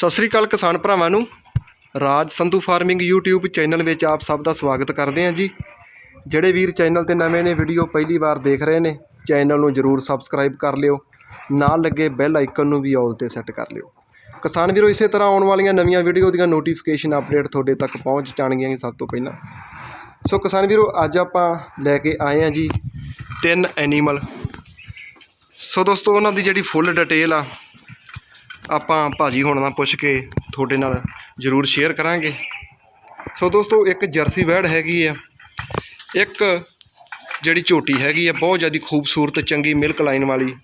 ਸਤਿ ਸ੍ਰੀ ਅਕਾਲ ਕਿਸਾਨ ਭਰਾਵਾਂ ਨੂੰ। Raj Sandhu farming YouTube channel ਵਿੱਚ ਆਪ ਸਭ ਦਾ ਸਵਾਗਤ ਕਰਦੇ ਹਾਂ ਜੀ। ਜਿਹੜੇ ਵੀਰ ਚੈਨਲ ਤੇ ਨਵੇਂ ਨੇ, ਵੀਡੀਓ ਪਹਿਲੀ ਵਾਰ ਦੇਖ ਰਹੇ ਨੇ, ਚੈਨਲ ਨੂੰ ਜਰੂਰ ਸਬਸਕ੍ਰਾਈਬ ਕਰ ਲਿਓ। ਨਾਲ ਲੱਗੇ ਬੈਲ ਆਈਕਨ ਨੂੰ ਵੀ ਆਲ ਤੇ ਸੈੱਟ ਕਰ ਲਿਓ। ਕਿਸਾਨ ਵੀਰੋ, ਇਸੇ ਤਰ੍ਹਾਂ ਆਉਣ ਵਾਲੀਆਂ ਨਵੀਆਂ ਵੀਡੀਓ ਦੀਆਂ ਨੋਟੀਫਿਕੇਸ਼ਨ ਅਪਡੇਟ ਤੁਹਾਡੇ ਤੱਕ ਪਹੁੰਚ ਜਾਣਗੀਆਂ ਜੀ ਸਭ ਤੋਂ ਪਹਿਲਾਂ। ਸੋ ਕਿਸਾਨ ਵੀਰੋ, ਅੱਜ ਆਪਾਂ ਲੈ ਕੇ ਆਏ ਹਾਂ ਜੀ ਤਿੰਨ ਐਨੀਮਲ ਸੋ ਦੋਸਤੋ, ਉਹਨਾਂ ਦੀ ਜਿਹੜੀ ਫੁੱਲ ਡਿਟੇਲ ਆ ਆਪਾਂ ਭਾਜੀ ਹੁਣ ਨਾਲ ਪੁੱਛ ਕੇ ਤੁਹਾਡੇ ਨਾਲ ਜ਼ਰੂਰ ਸ਼ੇਅਰ ਕਰਾਂਗੇ। ਸੋ ਦੋਸਤੋ, ਇੱਕ ਜਰਸੀ ਵੈੜ ਹੈਗੀ ਆ। ਇੱਕ ਜਿਹੜੀ ਝੋਟੀ ਹੈਗੀ ਆ, ਬਹੁਤ ਜ਼ਿਆਦਾ ਖੂਬਸੂਰਤ, ਚੰਗੀ ਮਿਲਕ ਲਾਈਨ ਵਾਲੀ।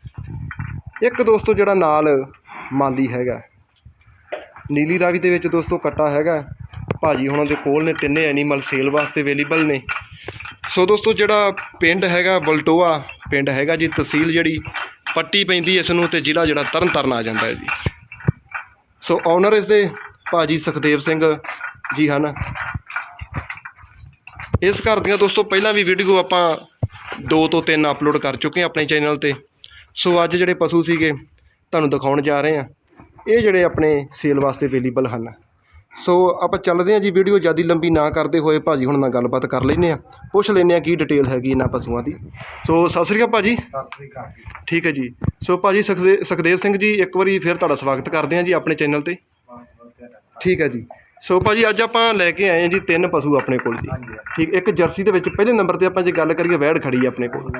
ਇੱਕ ਦੋਸਤੋ, ਜਿਹੜਾ ਨਾਲ ਮਾਲੀ ਹੈਗਾ। ਨੀਲੀ ਰਾਵੀ ਦੇ ਵਿੱਚ ਦੋਸਤੋ ਕੱਟਾ ਹੈਗਾ। ਭਾਜੀ ਹੁਣਾਂ ਦੇ ਕੋਲ ਨੇ, ਤਿੰਨੇ ਐਨੀਮਲ ਸੇਲ ਵਾਸਤੇ ਅਵੇਲੇਬਲ ਨੇ। ਸੋ ਦੋਸਤੋ, ਜਿਹੜਾ ਪਿੰਡ ਹੈਗਾ, ਬਲਟੋਆ ਪਿੰਡ ਹੈਗਾ ਜੀ, ਤਹਿਸੀਲ ਜਿਹੜੀ, ਪੱਟੀ ਪੈਂਦੀ ਇਸ ਨੂੰ ਤੇ ਜ਼ਿਲ੍ਹਾ ਜਿਹੜਾ ਤਰਨਤਾਰਨ ਆ ਜਾਂਦਾ ਹੈ ਜੀ। ਸੋ ਓਨਰ ਇਸ ਦੇ ਭਾਜੀ ਸੁਖਦੇਵ ਸਿੰਘ ਜੀ ਹਨ। ਇਸ ਘਰ ਦੀਆਂ ਦੋਸਤੋ, ਪਹਿਲਾਂ ਵੀ ਵੀਡੀਓ ਆਪਾਂ ਦੋ ਤੋਂ ਤਿੰਨ ਅਪਲੋਡ ਕਰ ਚੁੱਕੇ ਹਾਂ ਆਪਣੇ ਚੈਨਲ ਤੇ। ਸੋ ਅੱਜ ਜਿਹੜੇ ਪਸ਼ੂ ਸੀਗੇ, ਤੁਹਾਨੂੰ ਦਿਖਾਉਣ ਜਾ ਰਹੇ ਹਾਂ। ਇਹ ਜਿਹੜੇ ਆਪਣੇ ਸੇਲ ਵਾਸਤੇ ਅਵੇਲੇਬਲ ਹਨ। ਸੋ ਆਪਾਂ ਚੱਲਦੇ ਹਾਂ ਜੀ ਵੀਡੀਓ ਜ਼ਿਆਦਾ ਲੰਬੀ ਨਾ ਕਰਦੇ ਹੋਏ ਭਾਜੀ ਹੁਣ ਨਾਲ ਗੱਲਬਾਤ ਕਰ ਲੈਂਦੇ ਆ ਪੁੱਛ ਲੈਂਦੇ ਆ ਕੀ ਡਿਟੇਲ ਹੈਗੀ ਇਹਨਾਂ ਪਸ਼ੂਆਂ ਦੀ। ਸੋ ਸਤਿ ਸ੍ਰੀ ਅਕਾਲ ਭਾਜੀ। ਸਤਿ ਸ੍ਰੀ ਅਕਾਲ ਜੀ। ਠੀਕ ਹੈ ਜੀ। ਸੋ ਭਾਜੀ ਸੁਖਦੇ- ਸੁਖਦੇਵ ਸਿੰਘ ਜੀ ਇੱਕ ਵਾਰੀ ਫਿਰ ਤੁਹਾਡਾ ਸਵਾਗਤ ਕਰਦੇ ਹਾਂ ਜੀ ਆਪਣੇ ਚੈਨਲ ਤੇ। ਠੀਕ ਹੈ ਜੀ। ਸੋ ਭਾਜੀ ਅੱਜ ਆਪਾਂ ਲੈ ਕੇ ਆਏ ਹਾਂ ਜੀ ਤਿੰਨ ਪਸ਼ੂ ਆਪਣੇ ਕੋਲ ਜੀ। ਹਾਂਜੀ ਠੀਕ ਇੱਕ ਜਰਸੀ ਦੇ ਵਿੱਚ ਪਹਿਲੇ ਨੰਬਰ ਤੇ ਆਪਾਂ ਜੇ ਗੱਲ ਕਰੀਏ ਵੈੜ ਖੜੀ ਹੈ ਆਪਣੇ ਕੋਲ।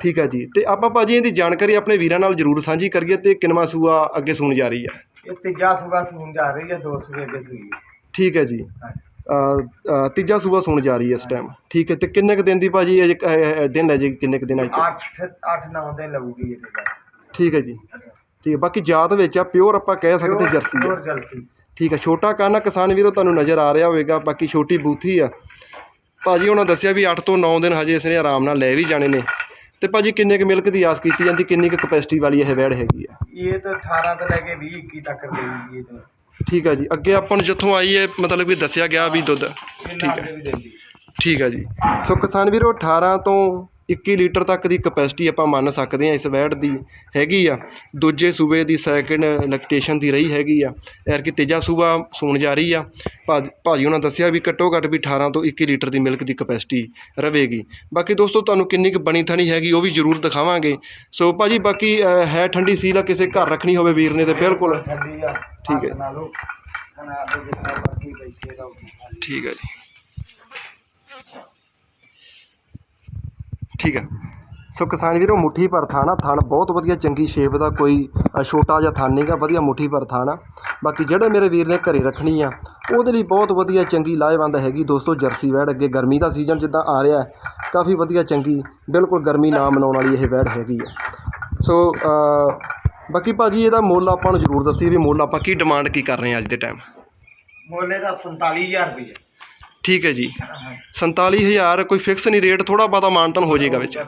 ਠੀਕ ਹੈ ਜੀ। ਤੇ ਆਪਾਂ ਭਾਜੀ ਇਹਦੀ ਜਾਣਕਾਰੀ ਆਪਣੇ ਵੀਰਾਂ ਨਾਲ ਜ਼ਰੂਰ ਸਾਂਝੀ ਕਰੀਏ ਤੇ ਕਿਨਵਾ ਸੂਆ ਅੱਗੇ ਸੁਣ ਜਾ ਰਹੀ ਹੈ ਇਹ ਤੀਜਾ ਸੁਬਾ ਸੁਣ ਜਾ ਰਹੀ ਹੈ ਦੋ ਸੂਏ ਅੱਗੇ ਸੂਈ ਠੀਕ ਹੈ ਜੀ। ਹਾਂਜੀ। ਅ, ਅ, ਤੀਜਾ ਸੂਆ ਸੁਣ ਜਾ ਰਹੀ ਹੈ ਇਸ ਟਾਈਮ ਠੀਕ ਹੈ ਤੇ ਕਿੰਨੇ ਕੁ ਦਿਨ ਦੀ ਭਾਜੀ ਅਜੇ ਕ- ਅ, ਅ, ਦਿਨ ਹੈ ਜੀ ਕਿੰਨੇ ਕੁ ਦਿਨ ਹੈ ਅੱਠ ਅੱਠ ਨੌ ਦਿਨ ਲੱਗੂਗੀ ਇਹ ਤੀਜਾ ਠੀਕ ਹੈ ਜੀ। ਠੀਕ ਹੈ ਬਾਕੀ ਜਾਤ ਵਿੱਚ ਆ ਪਿਓਰ ਆਪਾਂ ਕਹਿ ਸਕਦੇ ਜਰਸੀ ਪਿਓਰ ਹੈ ਜਰਸੀ। ਠੀਕ ਹੈ ਛੋਟਾ ਕਾਨਾ ਕਿਸਾਨ ਵੀਰੋ ਤੁਹਾਨੂੰ ਨਜ਼ਰ ਆ ਰਿਹਾ ਹੋਵੇਗਾ ਬਾਕੀ ਛੋਟੀ ਬੂਥੀ ਆ। ਭਾਜੀ ਉਹਨਾਂ ਦੱਸਿਆ ਵੀ 8 ਤੋਂ 9 ਦਿਨ ਹਜੇ ਇਸਨੇ ਆਰਾਮ ਨਾਲ ਲੈ ਵੀ ਜਾਣੇ ਨੇ। ਤੇ ਭਾਜੀ ਕਿੰਨੇ ਕੁ ਮਿਲਕ ਦੀ ਆਸ ਕੀਤੀ ਜਾਂਦੀ ਕਿੰਨੀ ਕੁ ਕਪੈਸਿਟੀ ਵਾਲੀ ਇਹ ਵੈੜ ਹੈਗੀ ਆ? ਇਹ ਤਾਂ 18 ਤੋਂ ਲੈ ਕੇ 20 21 ਤੱਕ ਦੇਊਗੀ ਇਹ ਤਾਂ। ਠੀਕ ਹੈ ਜੀ। ਅੱਗੇ ਆਪਾਂ ਨੂੰ ਜਿੱਥੋਂ ਆਈ ਹੈ ਮਤਲਬ ਕਿ ਦੱਸਿਆ ਗਿਆ ਵੀ ਦੁੱਧ। ਇਹ ਠੀਕ ਨਾਲ ਹੈ ਦੇ ਵੀ ਦਿੰਦੀ। ਠੀਕ ਹੈ ਜੀ। ਸੋ ਕਿਸਾਨ ਵੀਰੋ 18 ਤੋਂ 21 ਲੀਟਰ ਤੱਕ ਦੀ ਕਪੈਸਿਟੀ ਆਪਾਂ ਮੰਨ ਸਕਦੇ ਹਾਂ ਇਸ ਵੈੜ ਦੀ ਹੈਗੀ ਆ। ਦੂਜੇ ਸੂਬੇ ਦੀ ਸੈਕਿੰਡ ਲੈਕਟੇਸ਼ਨ ਦੀ ਰਹੀ ਹੈਗੀ ਆ। ਐਰ ਕਿ ਤੀਜਾ ਸੂਬਾ ਸੂਣ ਜਾ ਰਹੀ ਆ। ਭਾਜੀ ਉਹਨਾਂ ਦੱਸਿਆ ਵੀ ਘੱਟੋ ਘੱਟ ਵੀ 18 ਤੋਂ 21 ਲੀਟਰ ਦੀ ਮਿਲਕ ਦੀ ਕਪੈਸਿਟੀ ਰਵੇਗੀ ਬਾਕੀ ਦੋਸਤੋ ਤੁਹਾਨੂੰ ਕਿੰਨੀ ਕੁ ਬਣੀ ਥਣੀ ਹੈਗੀ ਉਹ ਵੀ ਜ਼ਰੂਰ ਦਿਖਾਵਾਂਗੇ। ਸੋ ਭਾਜੀ ਬਾਕੀ ਹੈ ਠੰਡੀ ਸੀਲ ਆ ਕਿਸੇ ਘਰ ਰੱਖਣੀ ਹੋਵੇ ਵੀਰ ਨੇ ਤੇ ਬਿਲਕੁਲ ਠੀਕ ਹੈ। ਠੀਕ ਹੈ ਜੀ। ਠੀਕ ਹੈ। ਸੋ ਕਿਸਾਨ ਵੀਰੋ ਮੁੱਠੀ ਭਰ ਥਾਣਾ ਥਾਣ ਬਹੁਤ ਵਧੀਆ ਚੰਗੀ ਸ਼ੇਪ ਦਾ ਕੋਈ ਛੋਟਾ ਜਿਹਾ ਥਣ ਨਹੀਂਗਾ ਵਧੀਆ ਮੁੱਠੀ ਭਰ ਆ ਬਾਕੀ ਜਿਹੜੇ ਮੇਰੇ ਵੀਰ ਨੇ ਘਰੇ ਰੱਖਣੀ ਆ ਉਹਦੇ ਲਈ ਬਹੁਤ ਵਧੀਆ ਚੰਗੀ ਲਾਹੇਵੰਦ ਹੈਗੀ ਦੋਸਤੋ ਜਰਸੀ ਵੈੜ ਅੱਗੇ। ਗਰਮੀ ਦਾ ਸੀਜ਼ਨ ਜਿੱਦਾਂ ਆ ਰਿਹਾ ਕਾਫੀ ਵਧੀਆ ਚੰਗੀ ਬਿਲਕੁਲ ਗਰਮੀ ਨਾ ਮਨਾਉਣ ਵਾਲੀ ਇਹ ਵੈੜ ਹੈਗੀ ਆ। ਸੋ ਅ, ਬਾਕੀ ਭਾਜੀ ਇਹਦਾ ਮੁੱਲ ਆਪਾਂ ਨੂੰ ਜ਼ਰੂਰ ਦੱਸੀ ਵੀ ਮੁੱਲ ਆਪਾਂ ਕੀ ਡਿਮਾਂਡ ਕੀ ਕਰ ਰਹੇ ਹਾਂ ਅੱਜ ਦੇ ਟਾਈਮ ਮੋਲੇ ਦਾ 47000 ਰੁਪਏ ਠੀਕ ਹੈ ਜੀ। 47000 ਕੋਈ ਫਿਕਸ ਨਹੀਂ ਰੇਟ ਥੋੜਾ ਬਹੁਤਾ ਮਾਨਤਨ ਹੋ ਜਾਏਗਾ ਵਿੱਚ।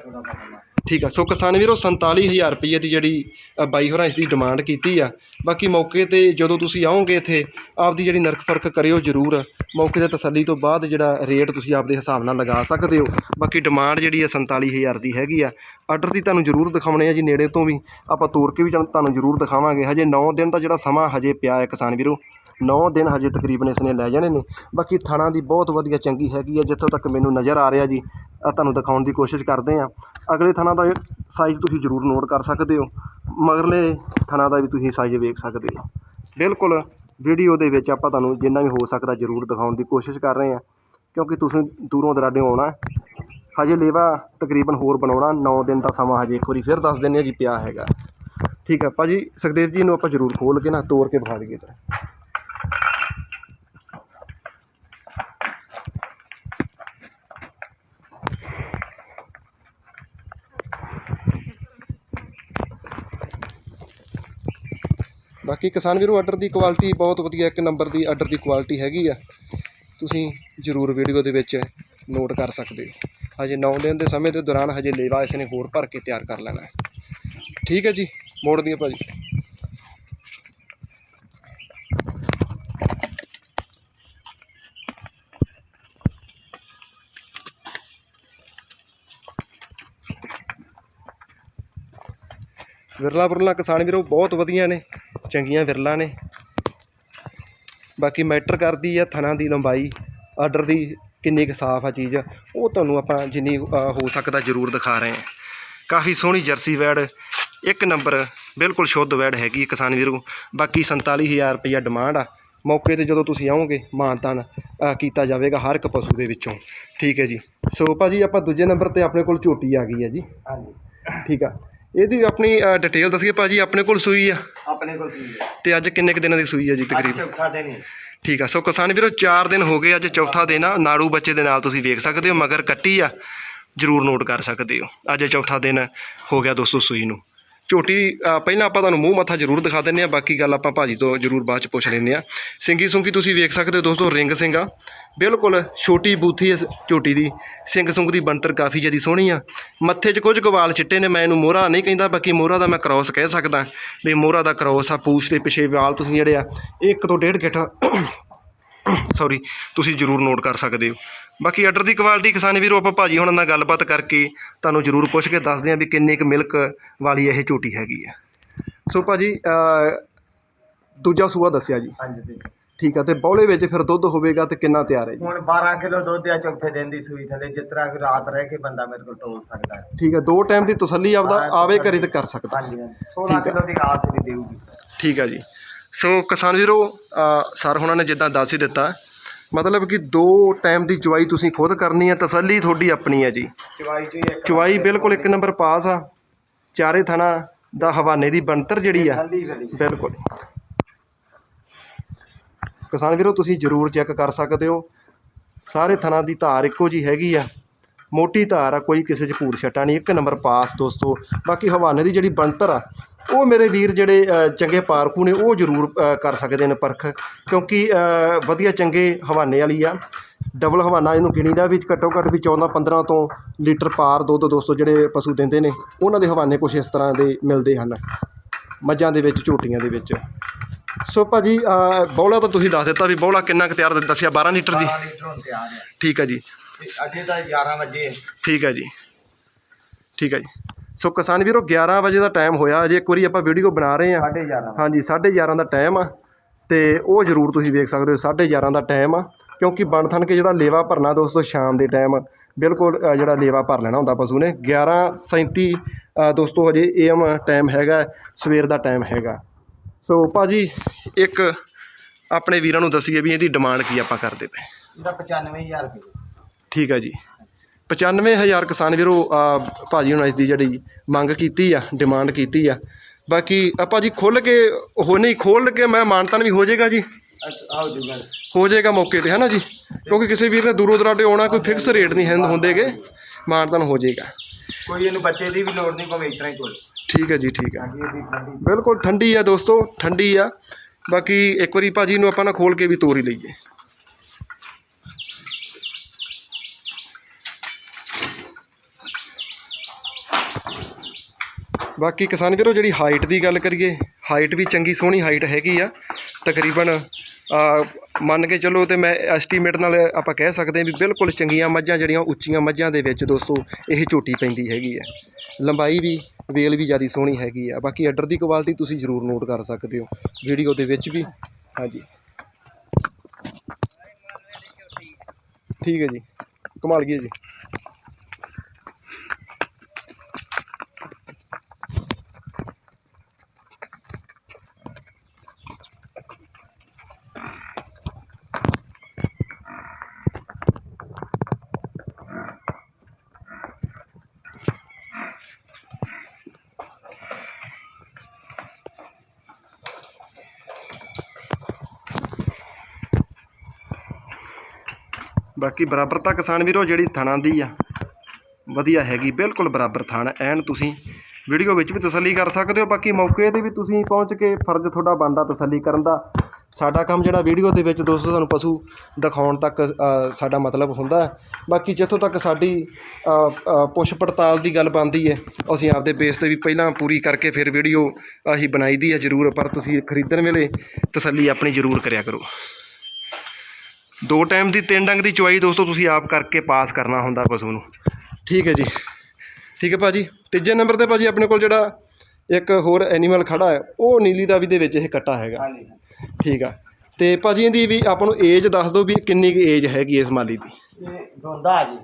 ਠੀਕ ਆ। ਸੋ ਕਿਸਾਨ ਵੀਰੋ 47000 ਰੁਪਏ ਦੀ ਜਿਹੜੀ ਅ, ਬਾਈ ਹੋਰਾਂ ਇਸ ਦੀ ਡਿਮਾਂਡ ਕੀਤੀ ਆ। ਬਾਕੀ ਮੌਕੇ ਤੇ ਜਦੋਂ ਤੁਸੀਂ ਆਓਗੇ ਇੱਥੇ ਆਪਦੀ ਜਿਹੜੀ ਨਰਖ ਫ਼ਰਕ ਕਰਿਓ ਜ਼ਰੂਰ। ਮੌਕੇ ਤੇ ਤਸੱਲੀ ਤੋਂ ਬਾਅਦ ਜਿਹੜਾ ਰੇਟ ਤੁਸੀਂ ਆਪਦੇ ਹਿਸਾਬ ਨਾਲ ਲਗਾ ਸਕਦੇ ਹੋ। ਬਾਕੀ ਡਿਮਾਂਡ ਜਿਹੜੀ ਆ 47000 ਦੀ ਹੈਗੀ ਆ। ਆਰਡਰ ਦੀ ਤੁਹਾਨੂੰ ਜ਼ਰੂਰ ਦਿਖਾਉਣੇ ਆ ਜੀ ਨੇੜੇ ਤੋਂ ਵੀ। ਆਪਾਂ ਤੋਰ ਕੇ ਵੀ ਤੁਹਾਨੂੰ ਤੁਹਾਨੂੰ ਜ਼ਰੂਰ ਦਿਖਾਵਾਂਗੇ। ਹਜੇ 9 ਦਿਨ ਦਾ ਜਿਹੜਾ ਸਮਾਂ ਹਜੇ ਪਿਆ ਹੈ ਕਿਸਾਨ ਵੀਰੋ। 9 ਦਿਨ ਹਜੇ ਤਕਰੀਬਨ ਇਸਨੇ ਲੈ ਜਾਣੇ ਨੇ। ਬਾਕੀ ਥਣਾ ਦੀ ਬਹੁਤ ਵਧੀਆ ਚੰਗੀ ਹੈਗੀ ਹੈ ਜਿੱਥੋਂ ਤੱਕ ਮੈਨੂੰ ਨਜ਼ਰ ਆ ਰਿਹਾ ਜੀ ਆ ਤੁਹਾਨੂੰ ਦਿਖਾਉਣ ਦੀ ਕੋਸ਼ਿਸ਼ ਕਰਦੇ ਆ ਅਗਲੇ ਥਣਾ ਦਾ ਸਾਈਜ਼ ਤੁਸੀਂ ਜ਼ਰੂਰ ਨੋਟ ਕਰ ਸਕਦੇ ਹੋ, ਮਗਰਲੇ ਥਣਾ ਦਾ ਵੀ ਤੁਸੀਂ ਸਾਈਜ਼ ਵੇਖ ਸਕਦੇ ਹੋ। ਬਿਲਕੁਲ ਵੀਡੀਓ ਦੇ ਵਿੱਚ ਆਪਾਂ ਤੁਹਾਨੂੰ ਜਿੰਨਾ ਵੀ ਹੋ ਸਕਦਾ ਜ਼ਰੂਰ ਦਿਖਾਉਣ ਦੀ ਕੋਸ਼ਿਸ਼ ਕਰ ਰਹੇ ਆ ਕਿਉਂਕਿ ਤੁਸੀਂ ਦੂਰੋਂ ਦਰਾਡਿਓਂ ਆਉਣਾ ਹਜੇ ਲੇਵਾ ਤਕਰੀਬਨ ਹੋਰ ਬਣਾਉਣਾ 9 ਦਿਨ ਦਾ ਸਮਾਂ ਹਜੇ ਇੱਕ ਵਾਰੀ ਫਿਰ ਦੱਸ ਦਿੰਦੇ ਆ ਜੀ, ਪਿਆ ਹੈਗਾ। ਠੀਕ ਹੈ ਭਾਜੀ, ਸੁਖਦੇਵ ਜੀ ਨੂੰ ਆਪਾਂ ਜ਼ਰੂਰ ਖੋਲ ਕੇ ਨਾ ਤੋੜ ਕੇ ਵਿਖਾ ਦਈਏ ਤਾਂ ਬਾਕੀ ਕਿਸਾਨ ਵੀਰੋ ਆਰਡਰ ਦੀ ਕੁਆਲਿਟੀ ਬਹੁਤ ਵਧੀਆ, ਇੱਕ ਨੰਬਰ ਦੀ ਆਰਡਰ ਦੀ ਕੁਆਲਿਟੀ ਹੈਗੀ ਆ। ਤੁਸੀਂ ਜ਼ਰੂਰ ਵੀਡੀਓ ਦੇ ਵਿੱਚ ਨੋਟ ਕਰ ਸਕਦੇ ਹੋ। ਹਜੇ 9 ਦਿਨ ਦੇ ਸਮੇਂ ਦੇ ਦੌਰਾਨ ਹਜੇ ਲੇਵਾ ਇਸ ਨੇ ਹੋਰ ਭਰ ਕੇ ਤਿਆਰ ਕਰ ਲੈਣਾ ਠੀਕ ਹੈ ਜੀ ਮੋੜ ਦਈਏ ਭਾਜੀ। ਵਿਰਲਾ ਵਿਰਲਾ ਕਿਸਾਨ ਵੀਰੋ, ਬਹੁਤ ਵਧੀਆ ਨੇ। ਚੰਗੀਆਂ ਵਿਰਲਾ ਨੇ। ਬਾਕੀ ਮੈਟਰ ਕਰਦੀ ਆ ਥਣਾ ਦੀ ਲੰਬਾਈ ਆਰਡਰ ਦੀ ਕਿੰਨੀ ਕੁ ਸਾਫ਼ ਆ ਚੀਜ਼ ਉਹ ਤੁਹਾਨੂੰ ਆਪਾਂ ਜਿੰਨੀ ਹੋ ਸਕਦਾ ਜ਼ਰੂਰ ਦਿਖਾ ਰਹੇ ਹਾਂ। ਕਾਫੀ ਸੋਹਣੀ ਜਰਸੀ ਵੈੜ ਇੱਕ ਨੰਬਰ ਬਿਲਕੁਲ ਸ਼ੁੱਧ ਵੈੜ ਹੈਗੀ ਕਿਸਾਨ ਵੀਰੋ। ਬਾਕੀ 47000 ਰੁਪਈਆ ਡਿਮਾਂਡ ਆ। ਮੌਕੇ ਤੇ ਜਦੋਂ ਤੁਸੀਂ ਆਓਗੇ ਮਾਨਤਾਨ ਕੀਤਾ ਜਾਵੇਗਾ ਹਰ ਇੱਕ ਪਸ਼ੂ ਦੇ ਵਿੱਚੋਂ। ਠੀਕ ਹੈ ਜੀ। ਸੋ ਭਾਜੀ ਆਪਾਂ ਦੂਜੇ ਨੰਬਰ ਤੇ ਆਪਣੇ ਕੋਲ ਝੋਟੀ ਆ ਗਈ ਹੈ ਜੀ। ਹਾਂਜੀ। ਠੀਕ ਆ। ਇਹਦੀ ਆਪਣੀ ਡਿਟੇਲ ਦੱਸੀਏ ਭਾਜੀ ਆਪਣੇ ਕੋਲ ਸੂਈ ਆ? ਆਪਣੇ ਕੋਲ ਸੀ ਤੇ ਅੱਜ ਕਿੰਨੇ ਕੁ ਦਿਨਾਂ ਦੀ ਸੂਈ ਆ ਜੀ ਅੱਜ ਤਕਰੀਬਨ ਚੌਥਾ ਦਿਨ ਹੀ। ਠੀਕ ਆ ਸੋ ਕਿਸਾਨ ਵੀਰੋ 4 ਦਿਨ ਹੋ ਗਏ ਅੱਜ ਚੌਥਾ ਦਿਨ ਆ। ਨਾੜੂ ਬੱਚੇ ਦੇ ਨਾਲ ਤੁਸੀਂ ਵੇਖ ਸਕਦੇ ਹੋ ਮਗਰ ਕੱਟੀ ਆ। ਜਰੂਰ ਨੋਟ ਕਰ ਸਕਦੇ ਹੋ। ਅੱਜ ਚੌਥਾ ਦਿਨ ਹੋ ਗਿਆ ਦੋਸਤੋ ਸੂਈ ਨੂੰ। ਝੋਟੀ ਪਹਿਲਾਂ ਆਪਾਂ ਤੁਹਾਨੂੰ ਮੂੰਹ ਮੱਥਾ ਜਰੂਰ ਦਿਖਾ ਦਿੰਨੇ ਆ ਬਾਕੀ ਗੱਲ ਆਪਾਂ ਭਾਜੀ ਤੋਂ ਜਰੂਰ ਬਾਅਦ ਚ ਪੁੱਛ ਲੈਂਦੇ ਆ ਸਿੰਗੀ ਸੁੰਗੀ ਤੁਸੀਂ ਵੇਖ ਸਕਦੇ ਹੋ ਦੋਸਤੋ, ਰਿੰਗ ਸਿੰਘਾ ਬਿਲਕੁਲ ਛੋਟੀ ਬੂਥੀ ਇਸ ਝੋਟੀ ਦੀ। ਸਿੰਘ ਸੁੰਗ ਦੀ ਬਣਤਰ ਕਾਫੀ ਜਿਆਦੀ ਸੋਹਣੀ ਆ। ਮੱਥੇ 'ਚ ਕੁਝ ਗਵਾਲ ਚਿੱਟੇ ਨੇ, ਮੈਂ ਇਹਨੂੰ ਮੋਹਰਾ ਨਹੀਂ ਕਹਿੰਦਾ, ਬਾਕੀ ਮੋਹਰਾ ਦਾ ਮੈਂ ਕ੍ਰੋਸ ਕਹਿ ਸਕਦਾ। ਵੀ ਮੋਹਰਾ ਦਾ ਕ੍ਰੋਸ ਆ, ਪੂਛ ਦੇ ਪਿਛੇ ਵਾਲ ਤੁਸੀਂ ਜਿਹੜੇ ਆ, ਇੱਕ ਤੋਂ ਡੇਢ ਗਿੱਠ। ਸੌਰੀ ਤੁਸੀਂ ਜਰੂਰ ਨੋਟ ਕਰ ਸਕਦੇ ਹੋ। ਬਾਕੀ ਆਰਡਰ ਦੀ ਕੁਆਲਿਟੀ ਕਿਸਾਨ ਵੀਰੋ ਆਪਾਂ ਭਾਜੀ ਹੁਣਾਂ ਨਾਲ ਗੱਲਬਾਤ ਕਰਕੇ ਤੁਹਾਨੂੰ ਜਰੂਰ ਪੁੱਛ ਕੇ ਦੱਸਦੇ ਹਾਂ ਵੀ ਕਿੰਨੇ ਕੁ ਮਿਲਕ ਵਾਲੀ ਇਹ ਝੋਟੀ ਹੈਗੀ ਹੈ। ਸੋ ਭਾਜੀ ਅਹ, ਦੂਜਾ ਸੂਆ ਦੱਸਿਆ ਜੀ। ਹਾਂਜੀ ਜੀ। ਠੀਕ ਆ ਤੇ ਬੌਲੇ ਵਿੱਚ ਫਿਰ ਦੁੱਧ ਹੋਵੇਗਾ ਤੇ ਕਿੰਨਾ ਤਿਆਰ ਹੈ ਜੀ? ਹੁਣ 12 ਕਿਲੋ ਦੁੱਧ ਆ ਚੌਥੇ ਦਿਨ ਦੀ ਸੂਈ ਥੱਲੇ ਜਿਸ ਤਰ੍ਹਾਂ ਕਿ ਰਾਤ ਰਹਿ ਕੇ ਬੰਦਾ ਮੇਰੇ ਕੋਲ ਤੋਲ ਸਕਦਾ ਹੈ। ਠੀਕ ਹੈ ਦੋ ਟਾਈਮ ਦੀ ਤਸੱਲੀ ਆਪਦਾ ਆਵੇ। ਕਰੀ ਤੇ ਕਰ ਸਕਦਾ। ਹਾਂਜੀ ਹਾਂਜੀ। 16 ਠੀਕ ਆ। ਕਿਲੋ ਦੀ ਆਸ ਵੀ ਦੇਊਗੀ। ਠੀਕ ਹੈ ਜੀ। ਸੋ ਕਿਸਾਨ ਵੀਰੋ ਸਰ ਹੁਣਾਂ ਨੇ ਜਿੱਦਾਂ ਦੱਸ ਹੀ ਦਿੱਤਾ ਮਤਲਬ ਕਿ ਦੋ ਟਾਈਮ ਦੀ ਚੁਆਈ ਤੁਸੀਂ ਖੁਦ ਕਰਨੀ ਹੈ ਤਸੱਲੀ ਤੁਹਾਡੀ ਆਪਣੀ ਹੈ ਜੀ। ਚਵਾਈ ਚ ਇੱਕ ਬਿਲਕੁਲ ਇੱਕ ਨੰਬਰ ਪਾਸ ਆ। ਚਾਰੇ ਥਣਾ ਦਾ ਹਵਾਨੇ ਦੀ ਬਣਤਰ ਜਿਹੜੀ ਆ ਠੰਡੀ ਬਿਲਕੁਲ। ਕਿਸਾਨ ਵੀਰੋ ਤੁਸੀਂ ਜ਼ਰੂਰ ਚੈੱਕ ਕਰ ਸਕਦੇ ਹੋ। ਸਾਰੇ ਥਣਾ ਦੀ ਧਾਰ ਇੱਕੋ ਜੀ ਹੈਗੀ ਆ। ਮੋਟੀ ਧਾਰ ਆ ਕੋਈ ਕਿਸੇ 'ਚ ਭੂਰ ਛਟਾ ਨਹੀਂ ਇੱਕ ਨੰਬਰ ਪਾਸ ਦੋਸਤੋ। ਬਾਕੀ ਹਵਾਨੇ ਦੀ ਜਿਹੜੀ ਬਣਤਰ ਆ ਉਹ ਮੇਰੇ ਵੀਰ ਜਿਹੜੇ ਚੰਗੇ ਪਾਰਕੂ ਨੇ ਉਹ ਜ਼ਰੂਰ ਕਰ ਸਕਦੇ ਨੇ ਪਰਖ ਕਿਉਂਕਿ ਵਧੀਆ ਚੰਗੇ ਹਵਾਨੇ ਵਾਲੀ ਆ। ਡਬਲ ਹਵਾਨਾ ਇਹਨੂੰ ਗਿਣੀਦਾ ਵੀ ਘੱਟੋ ਘੱਟ ਵੀ 14 15 ਤੋਂ ਲੀਟਰ ਪਾਰ ਦੁੱਧ ਦੋਸਤੋ ਜਿਹੜੇ ਪਸ਼ੂ ਦਿੰਦੇ ਨੇ ਉਹਨਾਂ ਦੇ ਹਵਾਨੇ ਕੁਛ ਇਸ ਤਰ੍ਹਾਂ ਦੇ ਮਿਲਦੇ ਹਨ। ਮੱਝਾਂ ਦੇ ਵਿੱਚ ਝੋਟੀਆਂ ਦੇ ਵਿੱਚ। ਸੋ ਭਾਜੀ ਬੌਲਾ ਤਾਂ ਤੁਸੀਂ ਦੱਸ ਦਿੱਤਾ ਵੀ ਬੌਲਾ ਕਿੰਨਾ ਕੁ ਤਿਆਰ ਦੱਸਿਆ 12 ਲੀਟਰ ਜੀ 12 ਲੀਟਰ ਹੁਣ ਤਿਆਰ ਹੈ ਠੀਕ ਹੈ ਜੀ। ਤੇ ਅਜੇ ਤਾਂ 11 ਵਜੇ। ਠੀਕ ਹੈ ਜੀ। ਠੀਕ ਹੈ ਜੀ। ਸੋ ਕਿਸਾਨ ਵੀਰੋ 11 ਵਜੇ ਦਾ ਟਾਈਮ ਹੋਇਆ। ਅਜੇ ਇੱਕ ਵਾਰੀ ਆਪਾਂ ਵੀਡੀਓ ਬਣਾ ਰਹੇ ਹਾਂ। ਸਾਢੇ 11 ਹਾਂਜੀ 11:30 ਦਾ ਟਾਈਮ ਆ। ਤੇ ਉਹ ਜ਼ਰੂਰ ਤੁਸੀਂ ਵੇਖ ਸਕਦੇ ਹੋ 11:30 ਦਾ ਟਾਈਮ ਆ। ਕਿਉਂਕਿ ਬਣ ਥਣ ਕੇ ਜਿਹੜਾ ਲੇਵਾ ਭਰਨਾ ਦੋਸਤੋ ਸ਼ਾਮ ਦੇ ਟਾਈਮ ਬਿਲਕੁਲ ਜਿਹੜਾ ਲੇਵਾ ਭਰ ਲੈਣਾ ਹੁੰਦਾ ਪਸ਼ੂ ਨੇ। 11:37 ਅ, ਦੋਸਤੋ ਹਜੇ ਏਐਮ ਟਾਈਮ ਹੈਗਾ ਸਵੇਰ ਦਾ ਟਾਈਮ ਹੈਗਾ। ਸੋ ਭਾਜੀ ਇੱਕ ਆਪਣੇ ਵੀਰਾਂ ਨੂੰ ਦੱਸੀਏ ਵੀ ਇਹਦੀ ਡਿਮਾਂਡ ਕੀ ਆਪਾਂ ਕਰਦੇ ਪਏ। ਇਹਦਾ 95000 ਰੁਪਏ। ਠੀਕ ਹੈ ਜੀ। 95000 ਕਿਸਾਨ ਵੀਰੋ ਭਾਜੀ ਹੁਣ ਇਸ ਦੀ ਜਿਹੜੀ ਮੰਗ ਕੀਤੀ ਆ ਡਿਮਾਂਡ ਕੀਤੀ ਆ। ਬਾਕੀ ਆ ਭਾਜੀ ਖੁੱਲ ਕੇ ਹੋ ਨਹੀਂ ਖੋਲ ਕੇ ਮੈਂ ਮਾਨਤਨ ਵੀ ਹੋ ਜਾਏਗਾ ਜੀ। ਹੋ ਜਾਏਗਾ ਮੌਕੇ ਤੇ ਹੈ ਨਾ ਜੀ? ਕਿਉਂਕਿ ਕਿਸੇ ਵੀਰ ਨੇ ਦੂਰੋਂ ਦਰਾਡੇ ਆਉਣਾ ਕੋਈ ਫਿਕਸ ਰੇਟ ਨਹੀਂ ਹੈ ਹੁੰਦੇਗੇ। ਮਾਨਤਨ ਹੋ ਜਾਏਗਾ। ਕੋਈ ਇਹਨੂੰ ਬੱਚੇ ਦੀ ਵੀ ਲੋੜ ਨਹੀਂ ਭਾਵੇਂ ਤਰ੍ਹਾਂ ਹੀ ਚੋਲ ਠੀਕ ਹੈ ਜੀ ਠੀਕ ਹੈ ਬਿਲਕੁਲ ਠੰਡੀ ਆ ਦੋਸਤੋ ਠੰਡੀ ਆ। ਬਾਕੀ ਇੱਕ ਵਾਰੀ ਭਾਜੀ ਨੂੰ ਆਪਾਂ ਨਾ ਖੋਲ ਕੇ ਵੀ ਤੋਰ ਹੀ ਲਈਏ। ਬਾਕੀ ਕਿਸਾਨ ਵੀਰੋ, ਜਿਹੜੀ ਹਾਈਟ ਦੀ ਗੱਲ ਕਰੀਏ ਹਾਈਟ ਵੀ ਚੰਗੀ ਸੋਹਣੀ ਹਾਈਟ ਹੈਗੀ ਆ। ਤਕਰੀਬਨ ਮੰਨ ਕੇ ਚੱਲੋ ਤੇ ਮੈਂ ਐਸਟੀਮੇਟ ਨਾਲ ਆਪਾਂ ਕਹਿ ਸਕਦੇ ਹਾਂ ਵੀ ਬਿਲਕੁਲ ਚੰਗੀਆਂ ਮੱਝਾਂ ਜਿਹੜੀਆਂ ਉੱਚੀਆਂ ਮੱਝਾਂ ਦੇ ਵਿੱਚ ਦੋਸਤੋ, ਇਹ ਝੋਟੀ ਪੈਂਦੀ ਹੈਗੀ ਹੈ ਲੰਬਾਈ ਵੀ, ਵੇਲ ਵੀ ਜ਼ਿਆਦਾ ਸੋਹਣੀ ਹੈਗੀ ਆ। ਬਾਕੀ ਆਰਡਰ ਦੀ ਕੁਆਲਿਟੀ ਤੁਸੀਂ ਜ਼ਰੂਰ ਨੋਟ ਕਰ ਸਕਦੇ ਹੋ ਵੀਡੀਓ ਦੇ ਵਿੱਚ ਵੀ। ਹਾਂਜੀ। ਠੀਕ ਹੈ ਜੀ। ਕਮਾਲ ਗਈ ਜੀ। ਬਾਕੀ ਬਰਾਬਰਤਾ ਕਿਸਾਨ ਵੀਰੋ ਜਿਹੜੀ ਥਣਾ ਦੀ ਆ ਵਧੀਆ ਹੈਗੀ ਬਿਲਕੁਲ ਬਰਾਬਰ ਥਣ ਐਨ ਤੁਸੀਂ ਵੀਡੀਓ ਵਿੱਚ ਵੀ ਤਸੱਲੀ ਕਰ ਸਕਦੇ ਹੋ। ਬਾਕੀ ਮੌਕੇ ਤੇ ਵੀ ਤੁਸੀਂ ਪਹੁੰਚ ਕੇ ਫਰਜ਼ ਤੁਹਾਡਾ ਬਣਦਾ ਤਸੱਲੀ ਕਰਨ ਦਾ। ਸਾਡਾ ਕੰਮ ਜਿਹੜਾ ਵੀਡੀਓ ਦੇ ਵਿੱਚ ਦੋਸਤੋ ਤੁਹਾਨੂੰ ਪਸ਼ੂ ਦਿਖਾਉਣ ਤੱਕ ਸਾਡਾ ਮਤਲਬ ਹੁੰਦਾ ਬਾਕੀ ਜਿੱਥੋਂ ਤੱਕ ਸਾਡੀ ਅ, ਪੁੱਛ ਪੜਤਾਲ ਦੀ ਗੱਲ ਬਣਦੀ ਹੈ ਅਸੀਂ ਆਪਦੇ ਬੇਸ ਤੇ ਵੀ ਪਹਿਲਾਂ ਪੂਰੀ ਕਰਕੇ ਫਿਰ ਵੀਡੀਓ ਅਸੀਂ ਬਣਾਈ ਦੀ ਹੈ ਜ਼ਰੂਰ ਪਰ ਤੁਸੀਂ ਖਰੀਦਣ ਵੇਲੇ ਤਸੱਲੀ ਆਪਣੀ ਜ਼ਰੂਰ ਕਰਿਆ ਕਰੋ। ਦੋ ਟਾਈਮ ਦੀ ਤਿੰਨ ਡੰਗ ਦੀ ਚੁਆਈ ਦੋਸਤੋ ਤੁਸੀਂ ਆਪ ਕਰਕੇ ਪਾਸ ਕਰਨਾ ਹੁੰਦਾ ਪਸ਼ੂ ਨੂੰ। ਠੀਕ ਹੈ ਜੀ। ਠੀਕ ਹੈ ਭਾਜੀ। ਤੀਜੇ ਨੰਬਰ ਤੇ ਭਾਜੀ ਆਪਣੇ ਕੋਲ ਜਿਹੜਾ ਇੱਕ ਹੋਰ ਐਨੀਮਲ ਖੜਾ ਹੈ ਉਹ ਨੀਲੀ ਦਾ ਵੀ ਦੇ ਵਿੱਚ ਇਹ ਕੱਟਾ ਹੈਗਾ। ਠੀਕ ਆ। ਤੇ ਭਾਜੀ ਇਹਦੀ ਵੀ ਆਪਾਂ ਨੂੰ ਏਜ ਦੱਸ ਦਿਓ ਵੀ ਕਿੰਨੀ ਕੁ ਏਜ ਹੈਗੀ ਇਸ ਮਾਲੀ ਦੀ। ਇਹ ਦੋਂਦਾ ਜੀ।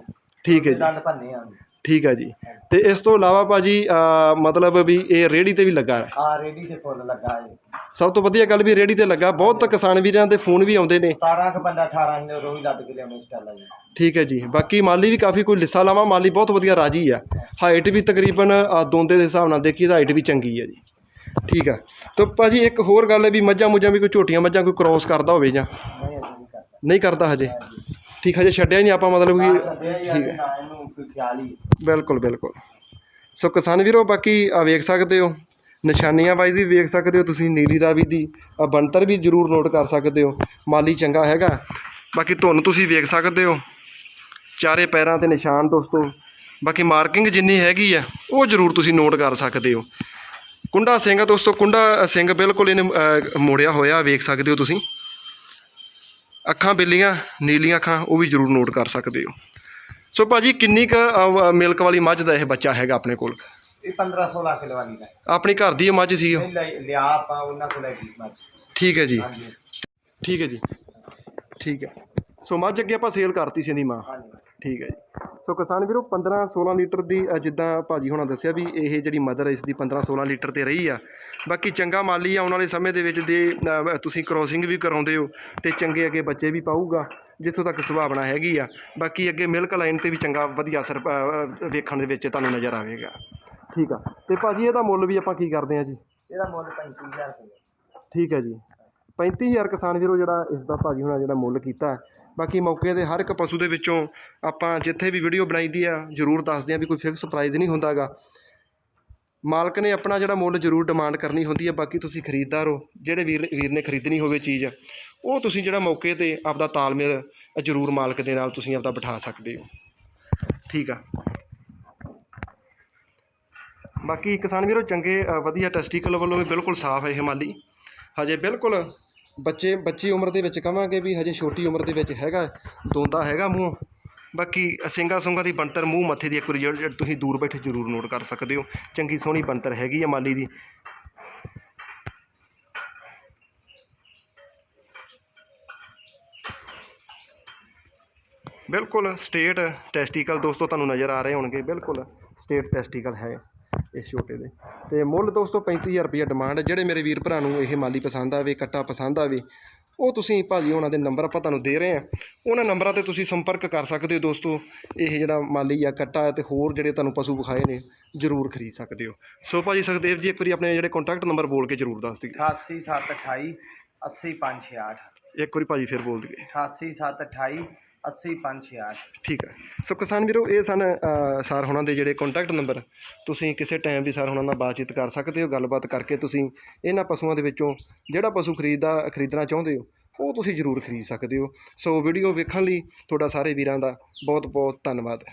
ਠੀਕ ਹੈ ਜੀ। ਦੰਦ ਭੰਨੇ ਆ ਠੀਕ ਹੈ ਜੀ। ਤੇ ਇਸ ਤੋਂ ਇਲਾਵਾ ਭਾਜੀ ਅਹ, ਮਤਲਬ ਵੀ ਇਹ ਰੇੜੀ ਤੇ ਵੀ ਲੱਗਾ ਹੈ। ਆ ਰੇਡੀ ਤੇ ਫੁੱਲ ਲੱਗਾ ਜੀ ਸਭ ਤੋਂ ਵਧੀਆ ਗੱਲ ਵੀ ਰੇੜੀ ਤੇ ਲੱਗਾ। ਬਹੁਤ ਕਿਸਾਨ ਵੀਰਾਂ ਦੇ ਫੋਨ ਵੀ ਆਉਂਦੇ ਨੇ। 17 ਕ ਬੰਦਾ 18 ਨੇ ਰੋਈ ਲੱਦ ਕੇ ਲਿਆਉਣੇ ਸਟਾਲਾ ਜੀ ਠੀਕ ਹੈ ਜੀ। ਬਾਕੀ ਮਾਲੀ ਵੀ ਕਾਫੀ ਕੋਈ ਲਿੱਸਾ ਲਾਵਾ ਮਾਲੀ ਬਹੁਤ ਵਧੀਆ ਰਾਜੀ ਆ ਹਾਈਟ ਵੀ ਤਕਰੀਬਨ ਦੋਂਦੇ ਦੇ ਹਿਸਾਬ ਨਾਲ ਦੇਖੀ ਤਾਂ ਹਾਈਟ ਵੀ ਚੰਗੀ ਹੈ ਜੀ। ਠੀਕ ਆ ਤੇ ਭਾਜੀ ਇੱਕ ਹੋਰ ਗੱਲ ਹੈ ਵੀ ਮੱਝਾਂ ਮੁੱਝਾਂ ਵੀ ਕੋਈ ਝੋਟੀਆਂ ਮੱਝਾਂ ਕੋਈ ਕ੍ਰੋਸ ਕਰਦਾ ਹੋਵੇ ਜਾਂ? ਨਹੀਂ ਕਰਦਾ। ਹਜੇ। ਠੀਕ ਹਜੇ ਛੱਡਿਆ ਹੀ ਨਹੀਂ ਆਪਾਂ ਮਤਲਬ ਕਿ ਨਾ ਇਹਨੂੰ ਕੋਈ ਖਿਆਲ ਹੀ ਬਿਲਕੁਲ ਬਿਲਕੁਲ। ਸੋ ਕਿਸਾਨ ਵੀਰੋ ਬਾਕੀ ਆ ਵੇਖ ਸਕਦੇ ਹੋ ਨਿਸ਼ਾਨੀਆਂ ਵਾਈਜ਼ ਵੀ ਵੇਖ ਸਕਦੇ ਹੋ ਤੁਸੀਂ ਨੀਲੀ ਰਾਵੀ ਦੀ ਆਹ ਬਣਤਰ ਵੀ ਜ਼ਰੂਰ ਨੋਟ ਕਰ ਸਕਦੇ ਹੋ ਮਾਲੀ ਚੰਗਾ ਹੈਗਾ। ਬਾਕੀ ਧੁੰਨ ਤੁਸੀਂ ਵੇਖ ਸਕਦੇ ਹੋ ਚਾਰੇ ਪੈਰਾਂ ਤੇ ਨਿਸ਼ਾਨ ਦੋਸਤੋ ਬਾਕੀ ਮਾਰਕਿੰਗ ਜਿੰਨੀ ਹੈਗੀ ਆ ਉਹ ਜ਼ਰੂਰ ਤੁਸੀਂ ਨੋਟ ਕਰ ਸਕਦੇ ਹੋ। ਕੁੰਡਾ ਸਿੰਘ ਦੋਸਤੋ ਕੁੰਡਾ ਸਿੰਘ ਬਿਲਕੁਲ ਇਹਨੇ ਅਹ, ਮੋੜਿਆ ਹੋਇਆ ਵੇਖ ਸਕਦੇ ਹੋ ਤੁਸੀਂ। ਅੱਖਾਂ ਬਿੱਲੀਆਂ ਨੀਲੀਆਂ ਅੱਖਾਂ ਉਹ ਵੀ ਜ਼ਰੂਰ ਨੋਟ ਕਰ ਸਕਦੇ ਹੋ। ਸੋ ਭਾਜੀ ਕਿੰਨੀ ਕ ਮਿਲਕ ਵਾਲੀ ਮੱਝ ਦਾ ਇਹ ਬੱਚਾ ਹੈਗਾ ਆਪਣੇ ਕੋਲ? ਇਹ 15 16 ਕਿਲੋ ਵਾਲੀ ਦਾ ਆਪਣੀ ਘਰ ਦੀ ਇਹ ਮੱਝ ਸੀ ਉਹ? ਲਿਆ ਆਪਾਂ ਉਹਨਾਂ ਕੋਲ ਮੱਝ। ਠੀਕ ਹੈ ਜੀ। ਹਾਂਜੀ। ਠੀਕ ਹੈ ਜੀ। ਠੀਕ ਹੈ। ਸੋ ਮੱਝ ਅੱਗੇ ਆਪਾਂ ਸੇਲ ਕਰਤੀ ਸੀ ਇਹਦੀ ਮਾਂ। ਹਾਂਜੀ। ਠੀਕ ਹੈ ਜੀ। ਸੋ ਕਿਸਾਨ ਵੀਰੋ 15 16 ਲੀਟਰ ਦੀ ਅ, ਜਿੱਦਾਂ ਭਾਜੀ ਹੁਣਾਂ ਦੱਸਿਆ ਵੀ ਇਹ ਜਿਹੜੀ ਮਦਰ ਇਸ ਦੀ 15 16 ਲੀਟਰ ਤੇ ਰਹੀ ਆ। ਬਾਕੀ ਚੰਗਾ ਮਾਲੀ ਆਉਣ ਵਾਲੇ ਸਮੇਂ ਦੇ ਵਿੱਚ ਦੇ ਅ, ਤੁਸੀਂ ਕ੍ਰੋਸਿੰਗ ਵੀ ਕਰਾਉਂਦੇ ਹੋ ਤੇ ਚੰਗੇ ਅੱਗੇ ਬੱਚੇ ਵੀ ਪਾਊਗਾ। ਜਿੱਥੋਂ ਤੱਕ ਸੁਭਾਵਨਾ ਹੈਗੀ ਆ। ਬਾਕੀ ਅੱਗੇ ਮਿਲਕ ਲਾਈਨ ਤੇ ਵੀ ਚੰਗਾ ਵਧੀਆ ਅਸਰ ਅ, ਵੇਖਣ ਦੇ ਵਿੱਚ ਤੁਹਾਨੂੰ ਨਜ਼ਰ ਆਵੇਗਾ। ਠੀਕ ਆ। ਤੇ ਭਾਜੀ ਇਹਦਾ ਮੁੱਲ ਵੀ ਆਪਾਂ ਕੀ ਕਰਦੇ ਆ ਜੀ? ਇਹਦਾ ਮੁੱਲ 35000 ਰੁਪਏ। ਠੀਕ ਹੈ ਜੀ। 35000 ਕਿਸਾਨ ਵੀਰੋ ਜਿਹੜਾ ਇਸ ਦਾ ਭਾਜੀ ਹੁਣਾਂ ਜਿਹੜਾ ਮੁੱਲ ਕੀਤਾ ਹੈ। ਬਾਕੀ ਮੌਕੇ ਦੇ ਹਰ ਇੱਕ ਪਸ਼ੂ ਦੇ ਵਿੱਚੋਂ ਆਪਾਂ ਜਿੱਥੇ ਵੀ ਵੀਡੀਓ ਬਣਾਈਦੀ ਆ ਜ਼ਰੂਰ ਦੱਸਦੇ ਆ ਵੀ ਕੋਈ ਫਿਕਸ ਪ੍ਰਾਈਜ਼ ਨਹੀਂ ਹੁੰਦਾਗਾ। ਮਾਲਕ ਨੇ ਆਪਣਾ ਜਿਹੜਾ ਮੁੱਲ ਜ਼ਰੂਰ ਡਿਮਾਂਡ ਕਰਨੀ ਹੁੰਦੀ ਹੈ, ਬਾਕੀ ਤੁਸੀਂ ਖਰੀਦਦਾਰ ਹੋ, ਜਿਹੜੇ ਵੀਰ ਵੀਰ ਨੇ ਖਰੀਦਣੀ ਹੋਵੇ ਚੀਜ਼, ਉਹ ਤੁਸੀਂ ਜਿਹੜਾ ਮੌਕੇ ਤੇ ਆਪਦਾ ਤਾਲਮੇਲ ਜ਼ਰੂਰ ਮਾਲਕ ਦੇ ਨਾਲ ਤੁਸੀਂ ਆਪਦਾ ਬਿਠਾ ਸਕਦੇ ਹੋ। ਠੀਕ ਆ। ਬਾਕੀ ਕਿਸਾਨ ਵੀਰੋ, ਚੰਗੇ ਵਧੀਆ ਟੈਸਟੀਕਲ ਵੱਲੋਂ ਵੀ ਬਿਲਕੁਲ ਸਾਫ਼ ਹੈ ਇਹ ਮਾਲੀ। ਹਜੇ ਬਿਲਕੁਲ ਬੱਚੇ, ਬੱਚੀ ਉਮਰ ਦੇ ਵਿੱਚ ਕਵਾਂਗੇ ਵੀ ਹਜੇ ਛੋਟੀ ਉਮਰ ਦੇ ਵਿੱਚ ਹੈਗਾ, ਦੋਂਦਾ ਹੈਗਾ ਮੂੰਹ। ਬਾਕੀ ਸਿੰਗਾ ਸੁੰਗਾ ਦੀ ਬਣਤਰ ਮੂੰਹ ਮੱਥੇ ਦੀ ਇੱਕ ਵਾਰੀ ਜਿਹੜੀ ਜਿਹੜਾ ਤੁਸੀਂ ਦੂਰ ਬੈਠੇ ਜ਼ਰੂਰ ਨੋਟ ਕਰ ਸਕਦੇ ਹੋ। ਚੰਗੀ ਸੋਹਣੀ ਬਣਤਰ ਹੈਗੀ ਆ ਮਾਲੀ ਦੀ। ਬਿਲਕੁਲ ਸਟੇਟ ਟੈਸਟੀਕਲ ਦੋਸਤੋ ਤੁਹਾਨੂੰ ਨਜ਼ਰ ਆ ਰਹੇ ਹੋਣਗੇ। ਬਿਲਕੁਲ ਸਟੇਟ ਟੈਸਟੀਕਲ ਹੈ ਇਸ ਛੋਟੇ ਦੇ। ਤੇ ਮੁੱਲ ਦੋਸਤੋ 35000 ਰੁਪਏ ਡਿਮਾਂਡ ਜਿਹੜੇ ਮੇਰੇ ਵੀਰ ਭਰਾ ਨੂੰ ਇਹ ਮਾਲੀ ਪਸੰਦ ਆਵੇ, ਕੱਟਾ ਪਸੰਦ ਆਵੇ ਉਹ ਤੁਸੀਂ ਭਾਜੀ ਉਹਨਾਂ ਦੇ ਨੰਬਰ ਆਪਾਂ ਤੁਹਾਨੂੰ ਦੇ ਰਹੇ ਹਾਂ। ਉਹਨਾਂ ਨੰਬਰਾਂ ਤੇ ਤੁਸੀਂ ਸੰਪਰਕ ਕਰ ਸਕਦੇ ਹੋ ਦੋਸਤੋ। ਇਹ ਜਿਹੜਾ ਮਾਲੀ ਆ ਕੱਟਾ ਤੇ ਹੋਰ ਜਿਹੜੇ ਤੁਹਾਨੂੰ ਪਸ਼ੂ ਵਿਖਾਏ ਨੇ ਜ਼ਰੂਰ ਖਰੀਦ ਸਕਦੇ ਹੋ। ਸੋ ਭਾਜੀ ਸੁਖਦੇਵ ਜੀ ਇੱਕ ਵਾਰੀ ਆਪਣੇ ਜਿਹੜੇ ਕੰਟੈਕਟ ਨੰਬਰ ਬੋਲ ਕੇ ਜ਼ਰੂਰ ਦੱਸ ਦਿਓ। 88728 80568 ਇੱਕ ਵਾਰੀ ਭਾਜੀ ਫਿਰ ਬੋਲ ਦਈਏ 88728 80568 ਠੀਕ ਹੈ। ਸੋ ਕਿਸਾਨ ਵੀਰੋ ਇਹ ਸਨ ਅ, ਸਰ ਹੁਣਾਂ ਦੇ ਜਿਹੜੇ ਕੰਟੈਕਟ ਨੰਬਰ ਤੁਸੀਂ ਕਿਸੇ ਟਾਈਮ ਵੀ ਸਰ ਹੁਣਾਂ ਨਾਲ ਬਾਤਚੀਤ ਕਰ ਸਕਦੇ ਹੋ ਗੱਲਬਾਤ ਕਰਕੇ ਤੁਸੀਂ ਇਹਨਾਂ ਪਸ਼ੂਆਂ ਦੇ ਵਿੱਚੋਂ ਜਿਹੜਾ ਪਸ਼ੂ ਖਰੀਦਦਾ ਖਰੀਦਣਾ ਚਾਹੁੰਦੇ ਹੋ ਉਹ ਤੁਸੀਂ ਜ਼ਰੂਰ ਖਰੀਦ ਸਕਦੇ ਹੋ। ਸੋ ਵੀਡੀਓ ਵੇਖਣ ਲਈ ਤੁਹਾਡਾ ਸਾਰੇ ਵੀਰਾਂ ਦਾ ਬਹੁਤ ਬਹੁਤ ਧੰਨਵਾਦ।